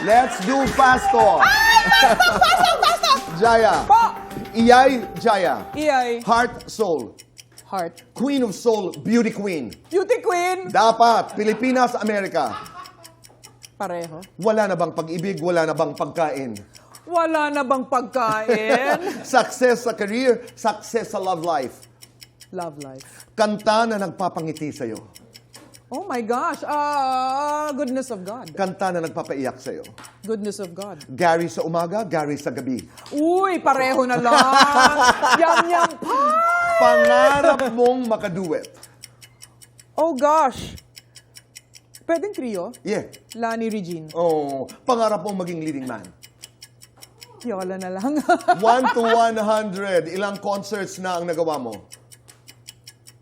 Let's do fast talk. Jaya. Po! Iyay Jaya. Iyay. Heart, soul. Heart. Queen of soul, beauty queen. Beauty queen. Dapat, Pilipinas, Amerika. Pareho. Wala na bang pag-ibig, wala na bang pagkain? Wala na bang pagkain? Success sa career, success sa love life. Love life. Kanta na nagpapangiti sa'yo. Oh my gosh. Ah, goodness of God. Kanta na nagpapaiyak sa'yo. Goodness of God. Gary sa umaga, Gary sa gabi. Uy, pareho na lang. yum, yum, pie. Pangarap mong makaduet. Oh gosh. Pwedeng trio? Yeah. Lani Regine. Oh, pangarap mong maging leading man. Yola na lang. 1 to 100, ilang concerts na ang nagawa mo?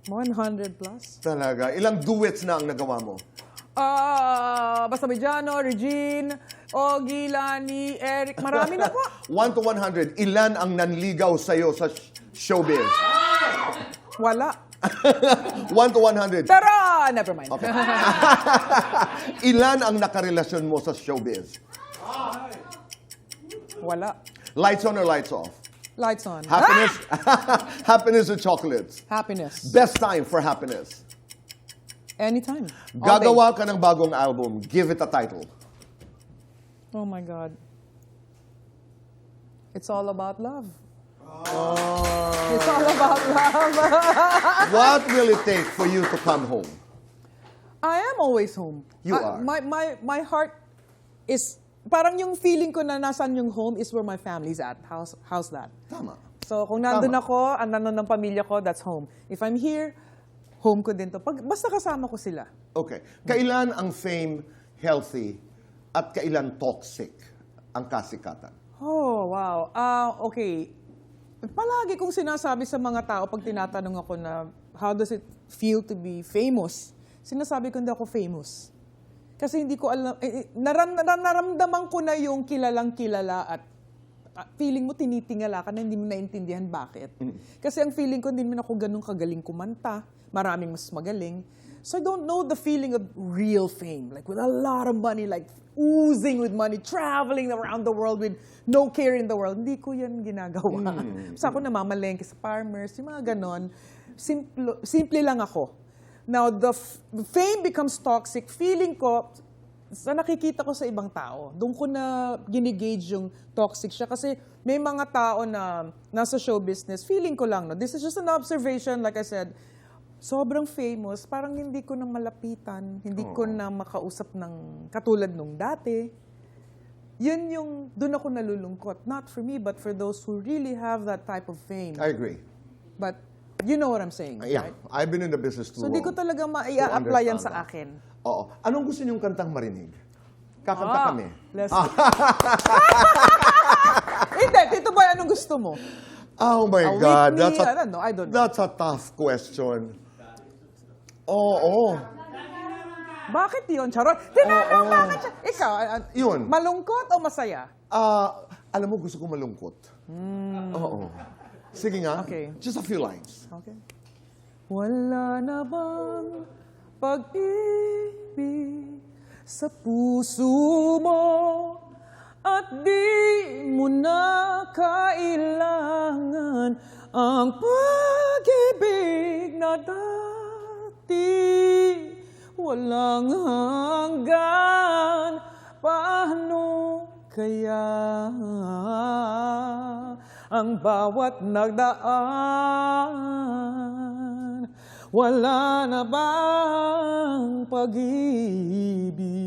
100 plus. Talaga, ilang duets na ang nagawa mo? Ah, basta Mediano, Regine, Ogie, Lani, Eric, marami na po. 1 to 100, ilan ang nanligaw sa'yo sa sh- showbiz? Wala. 1 to 100, Pero, never mind. Okay. ilan ang nakarelasyon mo sa showbiz? Wala. Lights on or lights off? Lights on. Happiness, happiness or chocolates? Happiness. Best time for happiness. Anytime. All day. Gagawa ka ng bagong album, give it a title. Oh my God. It's all about love. Oh. It's all about love. What will it take for you to come home? I am always home. You Ah, are. My, my, my heart is, parang yung feeling ko na nasan yung home is where my family's at. How's, how's that? Tama. So kung nandun Tama. ako, ang nandun ng pamilya ko, that's home. If I'm here, home ko din to. Pag, basta kasama ko sila. Okay. Kailan ang fame healthy at kailan toxic ang kasikatan? Oh, wow. Ah, okay. Palagi kong sinasabi sa mga tao pag tinatanong ako na how does it feel to be famous? Sinasabi ko hindi ako famous. Kasi hindi ko alam, eh, eh, naram, naram, naramdaman ko na yung kilalang kilala at ah, feeling mo tinitingala ka na hindi mo naintindihan bakit. Kasi ang feeling ko hindi naman ako ganun kagaling kumanta. Maraming mas magaling. So I don't know the feeling of real fame. Like with a lot of money, like oozing with money, traveling around the world with no care in the world. Hindi ko yan ginagawa. Basta ako namamalengke sa farmers, yung mga ganon. Simple, simple lang ako. Now, the fame becomes toxic. Feeling ko, sa nakikita ko sa ibang tao, doon ko na ginigage yung toxic siya. Kasi may mga tao na nasa show business, feeling ko lang, no? this is just an observation, like I said, sobrang famous, parang hindi ko na malapitan, hindi ko na makausap ng katulad nung dati. Yun yung, doon ako nalulungkot. Not for me, but for those who really have that type of fame. I agree. But you know what I'm saying, Yeah, right? I've been in the business too So di ko talaga ma-apply yan sa akin. Oo. Anong gusto niyong kantang marinig? Kakanta Ah, kami. Let's Hindi, Tito Boy, anong gusto mo? Oh my A God. Whitney, that's a, I don't know, I don't know. That's a tough question. Oo. Oh, Bakit yun, Charot? Tinanong bakit siya. Ikaw, ah, ah, Yun. malungkot o masaya? Ah, alam mo, gusto ko malungkot. Oo. Sige nga. Okay. Just a few lines. Okay. Wala na bang pag-ibig sa puso mo at di mo na kailangan ang pag-ibig na dati walang hanggan paano kaya ang bawat nagdaan. Wala na bang pag-ibig